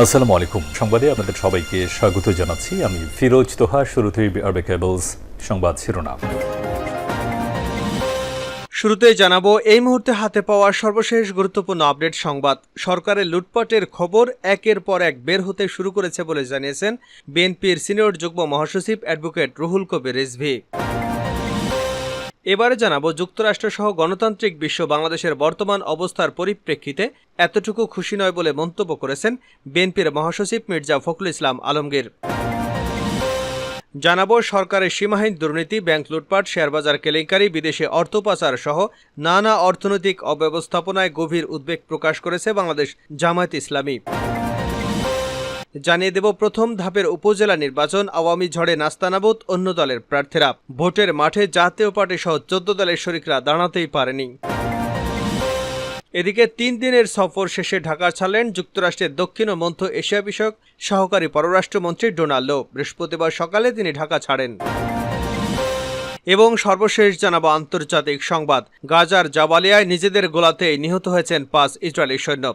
আসসালামু আলাইকুম। সংবাদে আপনাদের সবাইকে স্বাগত জানাচ্ছি। আমি ফিরোজ তোহা, শুরুতেই আরবে কেবলস সংবাদ শিরোনাম। শুরুতেই জানাব, এই মুহূর্তে হাতে পাওয়া সর্বশেষ গুরুত্বপূর্ণ আপডেট সংবাদ। সরকারের লুটপাটের খবর একের পর এক বের হতে শুরু করেছে বলে জানিয়েছেন বিএনপির সিনিয়র যুগ্ম মহাসচিব অ্যাডভোকেট রুহুল কবির রিজভি। এবারে জানাব যুক্তরাষ্ট্রসহ গণতান্ত্রিক বিশ্ব বাংলাদেশের বর্তমান অবস্থার পরিপ্রেক্ষিতে এতটুকু খুশি নয় বলে মন্তব্য করেছেন বিএনপির মহাসচিব মির্জা ফখরুল ইসলাম আলমগীর। জানাব সরকারের সীমাহীন দুর্নীতি, ব্যাংক লুটপাট, শেয়ারবাজার কেলেঙ্কারি, বিদেশে অর্থ পাচার সহ নানা অর্থনৈতিক অব্যবস্থাপনায় গভীর উদ্বেগ প্রকাশ করেছে বাংলাদেশ জামায়াত ইসলামী। জানিয়ে দেব, প্রথম ধাপের উপজেলা নির্বাচন, আওয়ামী ঝড়ে নাস্তানাবুদ, অন্য দলের প্রার্থীরা। ভোটের মাঠে জাতীয় পার্টি সহ চোদ্দ দলের শরিকরা দাঁড়াতেই পারেনি। এদিকে তিন দিনের সফর শেষে ঢাকা ছাড়লেন যুক্তরাষ্ট্রের দক্ষিণ ও মধ্য এশিয়া বিষয়ক সহকারী পররাষ্ট্রমন্ত্রী ডোনাল্ডো বৃহস্পতিবার সকালে তিনি ঢাকা ছাড়েন। এবং সর্বশেষ জানাব আন্তর্জাতিক সংবাদ। গাজার জাবালিয়ায় নিজেদের গোলাতেই নিহত হয়েছেন পাঁচ ইসরায়েলি সৈন্য।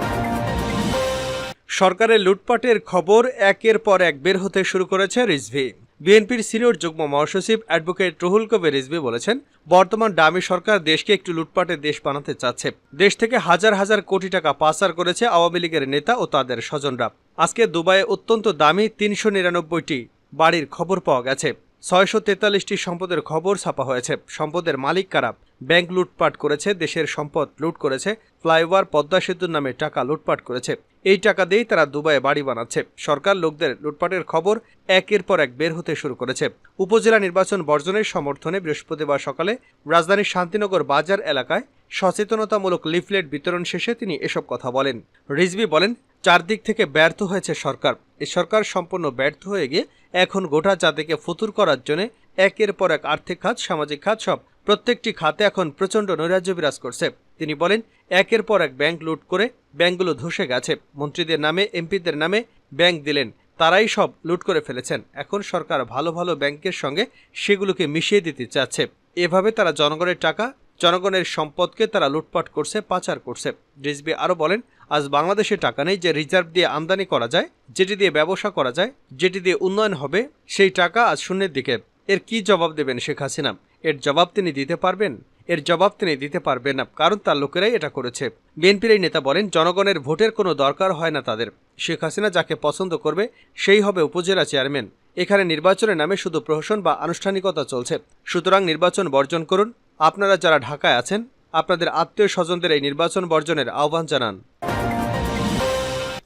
সরকারের লুটপাটের খবর একের পর এক বের হতে শুরু করেছে রিজভি। বিএনপির সিনিয়র যুগ্ম মহাসচিব অ্যাডভোকেট রুহুল কবির রিজভি বলেছেন, বর্তমান ডামি সরকার দেশকে একটু লুটপাটের দেশ বানাতে চাচ্ছে। দেশ থেকে হাজার হাজার কোটি টাকা পাচার করেছে আওয়ামী লীগের নেতা ও তাদের স্বজনরা। আজকে দুবাইয়ে অত্যন্ত দামি তিনশো নিরানব্বইটি বাড়ির খবর পাওয়া গেছে। ছয়শো তেতাল্লিশটি সম্পদের খবর ছাপা হয়েছে। সম্পদের মালিক কারা? ব্যাংক লুটপাট করেছে, দেশের সম্পদ লুট করেছে, ফ্লাইওভার পদ্মা সেতুর নামে টাকা লুটপাট করেছে। এই টাকা দিয়েই তারা দুবাইয়ে বাড়ি বানাচ্ছে। সরকার লোকদের লুটপাটের খবর একের পর এক বের হতে শুরু করেছে। উপজেলা নির্বাচন বর্জনের সমর্থনে বৃহস্পতিবার সকালে রাজধানীর শান্তিনগর বাজার এলাকায় সচেতনতামূলক লিফলেট বিতরণ শেষে তিনি এসব কথা বলেন। রিজভি বলেন, চারদিক থেকে ব্যর্থ হয়েছে সরকার। এ সরকার সম্পূর্ণ ব্যর্থ হয়ে গিয়ে এখন গোটা জাতিকে ফতুর করার জন্য একের পর এক আর্থিক খাত, সামাজিক খাত সব প্রত্যেকটি খাতে এখন প্রচণ্ড নৈরাজ্য বিরাজ করছে। তিনি বলেন, একের পর এক ব্যাংক লুট করে ব্যাংকগুলো ধসে গেছে। মন্ত্রীদের নামে, এমপিদের নামে ব্যাংক দিলেন। তারাই সব লুট করে ফেলেছেন। এখন সরকার ভালো ভালো ব্যাংকের সঙ্গে সেগুলোকে মিশিয়ে দিতে চাচ্ছে। এভাবে তারা জনগণের টাকা, জনগণের সম্পদকে তারা লুটপাট করছে, পাচার করছে। রিজবি আরও বলেন, আজ বাংলাদেশে টাকা নেই যে রিজার্ভ দিয়ে আমদানি করা যায়, যেটি দিয়ে ব্যবসা করা যায়, যেটি দিয়ে উন্নয়ন হবে, সেই টাকা আজ শূন্যের দিকে। এর কি জবাব দেবেন শেখ হাসিনা? এর জবাব তিনি দিতে পারবেন? এর জবাব তিনি দিতে পারবেন না, কারণ তার লোকেরাই এটা করেছে। বিএনপির এই নেতা বলেন, জনগণের ভোটের কোনো দরকার হয় না তাদের। শেখ হাসিনা যাকে পছন্দ করবে, সেই হবে উপজেলা চেয়ারম্যান। এখানে নির্বাচনের নামে শুধু প্রহসন বা আনুষ্ঠানিকতা চলছে। সুতরাং নির্বাচন বর্জন করুন। আপনারা যারা ঢাকায় আছেন, আপনাদের আত্মীয় স্বজনদের এই নির্বাচন বর্জনের আহ্বান জানান।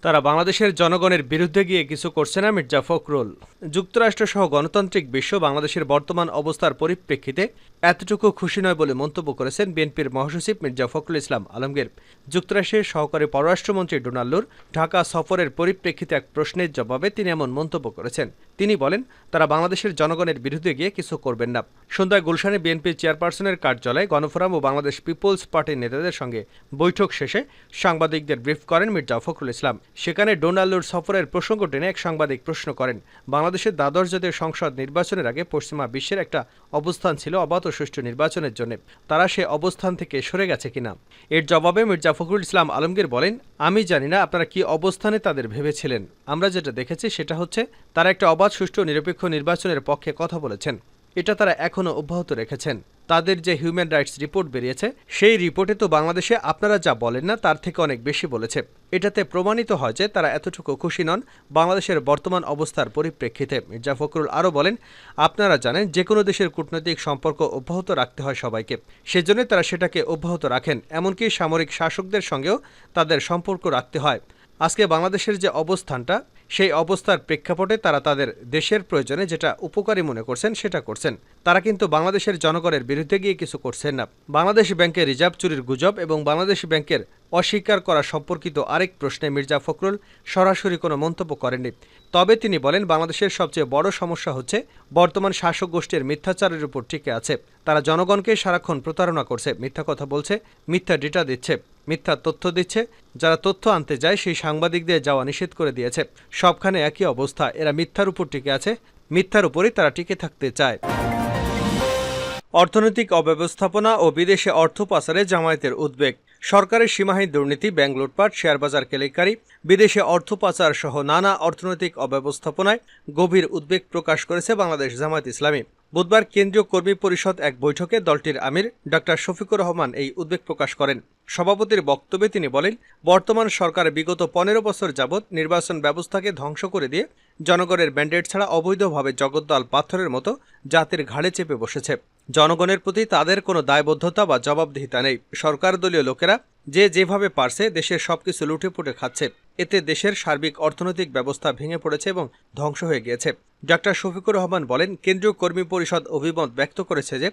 তারা বাংলাদেশের জনগণের বিরুদ্ধে গিয়ে কিছু করছে না মির্জা ফখরুল। যুক্তরাষ্ট্রসহ গণতান্ত্রিক বিশ্ব বাংলাদেশের বর্তমান অবস্থার পরিপ্রেক্ষিতে এতটুকু খুশি নয় বলে মন্তব্য করেছেন বিএনপির মহাসচিব মির্জা ফখরুল ইসলাম আলমগীর। যুক্তরাষ্ট্রের সহকারী পররাষ্ট্রমন্ত্রী ডোনাল্ডোর ঢাকা সফরের পরিপ্রেক্ষিতে এক প্রশ্নের জবাবে তিনি এমন মন্তব্য করেছেন। তিনি বলেন, তারা বাংলাদেশের জনগণের বিরুদ্ধে গিয়ে কিছু করবেন না। সন্ধ্যায় গুলশানে বিএনপির চেয়ারপারসনের কার্যালয়ে গণফোরাম ও বাংলাদেশ পিপলস পার্টির নেতাদের সঙ্গে বৈঠক শেষে সাংবাদিকদের ব্রিফ করেন মির্জা ফখরুল ইসলাম। সেখানে ডোনাল্ডোর সফরের প্রসঙ্গ টেনে এক সাংবাদিক প্রশ্ন করেন, বাংলাদেশের দ্বাদশ জাতীয় সংসদ নির্বাচনের আগে পশ্চিমা বিশ্বের একটা অবস্থান ছিল অবাধ ও সুষ্ঠু নির্বাচনের জন্য। তারা সে অবস্থান থেকে সরে গেছে কিনা? এর জবাবে মির্জা ফখরুল ইসলাম আলমগীর বলেন, আমি জানি না আপনারা কি অবস্থানে তাদের ভেবেছিলেন। আমরা যেটা দেখেছি সেটা হচ্ছে, তারা একটা অবাধ, সুষ্ঠু নিরপেক্ষ নির্বাচনের পক্ষে কথা বলেছেন। এটা তারা এখনও অব্যাহত রেখেছেন। তাদের যে হিউম্যান রাইটস রিপোর্ট বেরিয়েছে, সেই রিপোর্টে তো বাংলাদেশে আপনারা যা বলেন না, তার থেকে অনেক বেশি বলেছে। এটাতে প্রমাণিত হয় যে তারা এতটুকু খুশি নন বাংলাদেশের বর্তমান অবস্থার পরিপ্রেক্ষিতে। মির্জা ফখরুল আরও বলেন, আপনারা জানেন যে কোনো দেশের কূটনৈতিক সম্পর্ক অব্যাহত রাখতে হয় সবাইকে। সেজন্য তারা সেটাকে অব্যাহত রাখেন। এমনকি সামরিক শাসকদের সঙ্গেও তাদের সম্পর্ক রাখতে হয়। আজকে বাংলাদেশের যে অবস্থানটা, সেই অবস্থার প্রেক্ষাপটে তারা তাদের দেশের প্রয়োজনে যেটা উপকারী মনে করছেন, সেটা করছেন। তারা কিন্তু বাংলাদেশের জনগণের বিরুদ্ধে গিয়ে কিছু করছেন না। বাংলাদেশ ব্যাংকের রিজার্ভ চুরির গুজব এবং বাংলাদেশ ব্যাংকের অস্বীকার করা সম্পর্কিত আরেক প্রশ্নে মির্জা ফখরুল সরাসরি কোনো মন্তব্য করেননি। তবে তিনি বলেন, বাংলাদেশের সবচেয়ে বড় সমস্যা হচ্ছে বর্তমান শাসক গোষ্ঠীর মিথ্যাচারের উপর টিকে আছে। তারা জনগণকে সারাক্ষণ প্রতারণা করছে, মিথ্যা কথা বলছে, মিথ্যা ডেটা দিচ্ছে। মিথ্যা তথ্য দিচ্ছে, যারা তথ্য আনতে যায় সেই সাংবাদিকদের যাওয়া নিষেধ করে দিয়েছে। সবখানে একই অবস্থা, এরা মিথ্যার উপর টিকে আছে, মিথ্যার উপরই তারা টিকে থাকতে চায়। অর্থনৈতিক অব্যবস্থাপনা ও বিদেশে অর্থ পাচারে জামায়াতের উদ্বেগ। সরকারের সীমাহীন দুর্নীতি ব্যাংক লুটপাট শেয়ারবাজার কেলেঙ্কারি, বিদেশে অর্থ পাচার সহ নানা অর্থনৈতিক অব্যবস্থাপনায় গভীর উদ্বেগ প্রকাশ করেছে বাংলাদেশ জামায়াত ইসলামী। বুধবার কেন্দ্রীয় কর্মী পরিষদ এক বৈঠকে দলটির আমির ডক্টর শফিকুর রহমান এই উদ্বেগ প্রকাশ করেন। সভাপতির বক্তব্যে তিনি বলেন, বর্তমান সরকার বিগত পনেরো বছর যাবৎ নির্বাচন ব্যবস্থাকে ধ্বংস করে দিয়ে জনগণের ব্যান্ডেড ছাড়া অবৈধভাবে জগদ্দল পাথরের মতো জাতির ঘাড়ে চেপে বসেছে। জনগণের প্রতি তাদের কোনো দায়বদ্ধতা বা জবাবদিহিতা নেই। সরকার দলীয় লোকেরা যে যেভাবে পারছে দেশের সবকিছু লুটে পুটে খাচ্ছে। এতে দেশের সার্বিক অর্থনৈতিক ব্যবস্থা ভেঙে পড়েছে এবং ধ্বংস হয়ে গিয়েছে। ডক্টর শফিকুর রহমান বলেন, কেন্দ্রীয় কর্মী পরিষদ অভিমত ব্যক্ত করেছে যে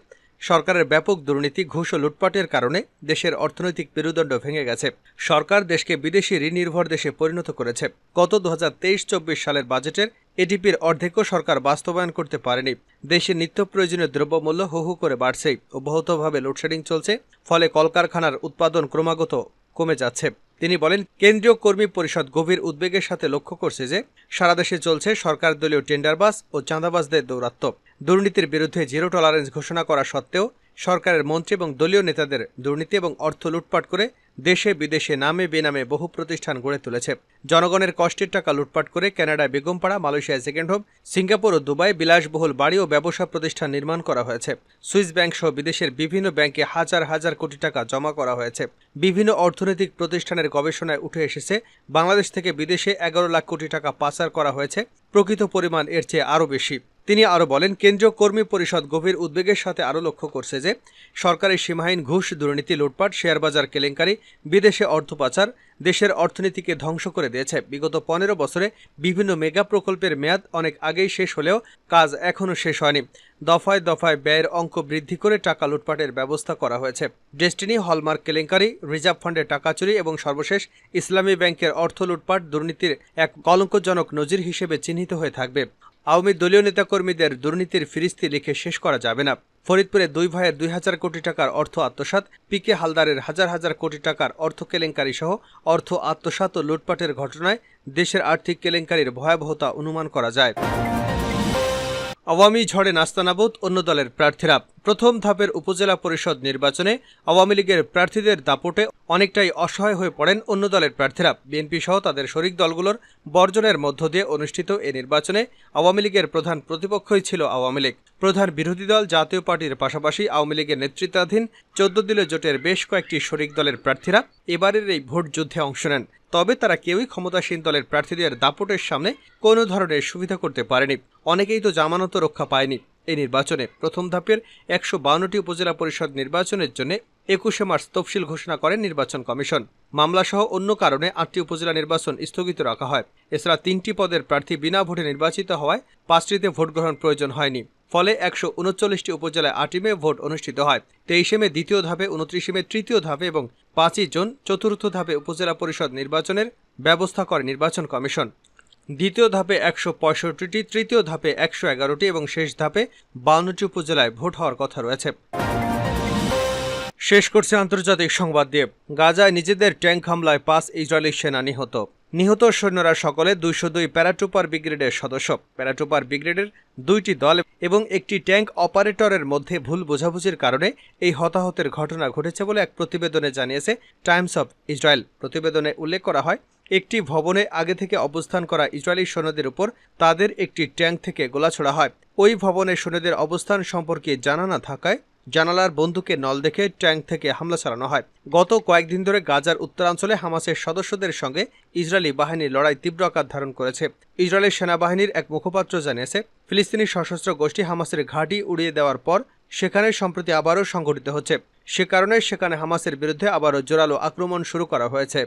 সরকারের ব্যাপক দুর্নীতি, ঘুষ ও লুটপাটের কারণে দেশের অর্থনৈতিক মেরুদণ্ড ভেঙে গেছে। সরকার দেশকে বিদেশি ঋণ নির্ভর দেশে পরিণত করেছে। গত দু হাজার তেইশ সালের বাজেটের এডিপির অর্ধেকও সরকার বাস্তবায়ন করতে পারেনি। দেশে নিত্য প্রয়োজনীয় দ্রব্যমূল্য হু হু করে বাড়ছেই অব্যাহতভাবে লোডশেডিং চলছে, ফলে কলকারখানার উৎপাদন ক্রমাগত কমে যাচ্ছে। তিনি বলেন, কেন্দ্রীয় কর্মী পরিষদ গভীর উদ্বেগের সাথে লক্ষ্য করছে যে, সারা দেশে চলছে সরকার দলীয় টেন্ডারবাস ও চাঁদাবাজদের দৌরাত্ম্য। দুর্নীতির বিরুদ্ধে জিরো টলারেন্স ঘোষণা করা সত্ত্বেও, সরকারের মন্ত্রী এবং দলীয় নেতাদের দুর্নীতি এবং অর্থ লুটপাট করে দেশে, বিদেশে, নামে, বেনামে বহু প্রতিষ্ঠান গড়ে তুলেছে। জনগণের কষ্টের টাকা লুটপাট করে কানাডায় বেগমপাড়া, মালয়েশিয়ায় সেকেন্ড হোম, সিঙ্গাপুর ও দুবাই বিলাসবহুল বাড়ি ও ব্যবসা প্রতিষ্ঠান নির্মাণ করা হয়েছে। সুইস ব্যাংক সহ বিদেশের বিভিন্ন ব্যাংকে হাজার হাজার কোটি টাকা জমা করা হয়েছে। বিভিন্ন অর্থনৈতিক প্রতিষ্ঠানের গবেষণায় উঠে এসেছে, বাংলাদেশ থেকে বিদেশে এগারো লাখ কোটি টাকা পাচার করা হয়েছে, প্রকৃত পরিমাণ এর চেয়ে আরও বেশি। তিনি আরও বলেন, কেন্দ্রীয় কর্মী পরিষদ গভীর উদ্বেগের সাথে আরও লক্ষ্য করছে যে সরকারের সীমাহীন ঘুষ দুর্নীতি, লুটপাট, শেয়ারবাজার কেলেঙ্কারি, বিদেশে অর্থ পাচার দেশের অর্থনীতিকে ধ্বংস করে দিয়েছে। বিগত পনেরো বছরে বিভিন্ন মেগা প্রকল্পের মেয়াদ অনেক আগেই শেষ হলেও কাজ এখনও শেষ হয়নি। দফায় দফায় ব্যয়ের অঙ্ক বৃদ্ধি করে টাকা লুটপাটের ব্যবস্থা করা হয়েছে। ডেস্টিনি, হলমার্ক কেলেঙ্কারি, রিজার্ভ ফান্ডের টাকা চুরি এবং সর্বশেষ ইসলামী ব্যাংকের অর্থ লুটপাট দুর্নীতির এক কলঙ্কজনক নজির হিসেবে চিহ্নিত হয়ে থাকবে। আওয়ামী দলীয় নেতাকর্মীদের দুর্নীতির ফিরিস্তি লিখে শেষ করা যাবে না। ফরিদপুরে দুই ভাইয়ের দুই হাজার কোটি টাকার অর্থ আত্মসাৎ, পিকে হালদারের হাজার হাজার কোটি টাকার অর্থ কেলেঙ্কারি সহ অর্থ আত্মসাত ও লুটপাটের ঘটনায় দেশের আর্থিক কেলেঙ্কারির ভয়াবহতা অনুমান করা যায়। আওয়ামী ঝড়ে নাস্তানাবুদ অন্য দলের প্রার্থীরা। প্রথম ধাপের উপজেলা পরিষদ নির্বাচনে আওয়ামী লীগের প্রার্থীদের দাপটে অনেকটাই অসহায় হয়ে পড়েন অন্য দলের প্রার্থীরা। বিএনপি সহ তাদের শরিক দলগুলোর বর্জনের মধ্য দিয়ে অনুষ্ঠিত এ নির্বাচনে আওয়ামী লীগের প্রধান প্রতিপক্ষই ছিল আওয়ামী লীগ। প্রধান বিরোধী দল জাতীয় পার্টির পাশাপাশি আওয়ামী লীগের নেতৃত্বাধীন চোদ্দ দলীয় জোটের বেশ কয়েকটি শরিক দলের প্রার্থীরা এবারের এই ভোট যুদ্ধে অংশ নেন। তবে তারা কেউই ক্ষমতাসীন দলের প্রার্থীদের দাপটের সামনে কোনো ধরনের সুবিধা করতে পারেনি। অনেকেই তো জামানত রক্ষা পায়নি। এই নির্বাচনে প্রথম ধাপের একশো বাউন্নটি উপজেলা পরিষদ নির্বাচনের জন্য একুশে মার্চ তফসিল ঘোষণা করেন নির্বাচন কমিশন। মামলাসহ অন্য কারণে আটটি উপজেলা নির্বাচন স্থগিত রাখা হয়। এছাড়া তিনটি পদের প্রার্থী বিনা ভোটে নির্বাচিত হওয়ায় পাঁচটিতে ভোট গ্রহণ প্রয়োজন হয়নি। ফলে একশো উনচল্লিশটি উপজেলায় আটই মে ভোট অনুষ্ঠিত হয়। তেইশে মে দ্বিতীয় ধাপে, উনত্রিশে মে তৃতীয় ধাপে এবং পাঁচই জুন চতুর্থ ধাপে উপজেলা পরিষদ নির্বাচনের ব্যবস্থা করে নির্বাচন কমিশন। দ্বিতীয় ধাপে একশো পঁয়ষট্টিটি, তৃতীয় ধাপে একশো এগারোটি এবং শেষ ধাপে বাউন্নটি উপজেলায় ভোট হওয়ার কথা রয়েছে। শেষ করছে আন্তর্জাতিক সংবাদ দিয়ে। গাজায় নিজেদের ট্যাঙ্ক হামলায় পাঁচ ইসরায়েলি সেনা নিহত। নিহত সৈন্যরা সকলে দুইশো দুই প্যারাট্রুপার ব্রিগেডের সদস্য। প্যারাট্রুপার ব্রিগেডের দুইটি দল এবং একটি ট্যাঙ্ক অপারেটরের মধ্যে ভুল বোঝাবুঝির কারণে এই হতাহতের ঘটনা ঘটেছে বলে এক প্রতিবেদনে জানিয়েছে টাইমস অব ইসরায়েল। প্রতিবেদনে উল্লেখ করা হয়, একটি ভবনে আগে থেকে অবস্থান করা ইসরায়েলি সৈন্যদের উপর তাদের একটি ট্যাঙ্ক থেকে গোলা ছোড়া হয়। ওই ভবনে সৈন্যদের অবস্থান সম্পর্কে জানা না থাকায় জানালার বন্দুকের নল দেখে ট্যাঙ্ক থেকে হামলা চালানো হয়। গত কয়েকদিন ধরে গাজার উত্তরাঞ্চলে হামাসের সদস্যদের সঙ্গে ইসরায়েলি বাহিনীর লড়াই তীব্র আকার ধারণ করেছে। ইসরায়েলের সেনাবাহিনীর এক মুখপাত্র জানিয়েছে, ফিলিস্তিনি সশস্ত্র গোষ্ঠী হামাসের ঘাঁটি উড়িয়ে দেওয়ার পর সেখানে সম্প্রতি আবারও সংঘটিত হচ্ছে। সে কারণে সেখানে হামাসের বিরুদ্ধে আবারও জোরালো আক্রমণ শুরু করা হয়েছে।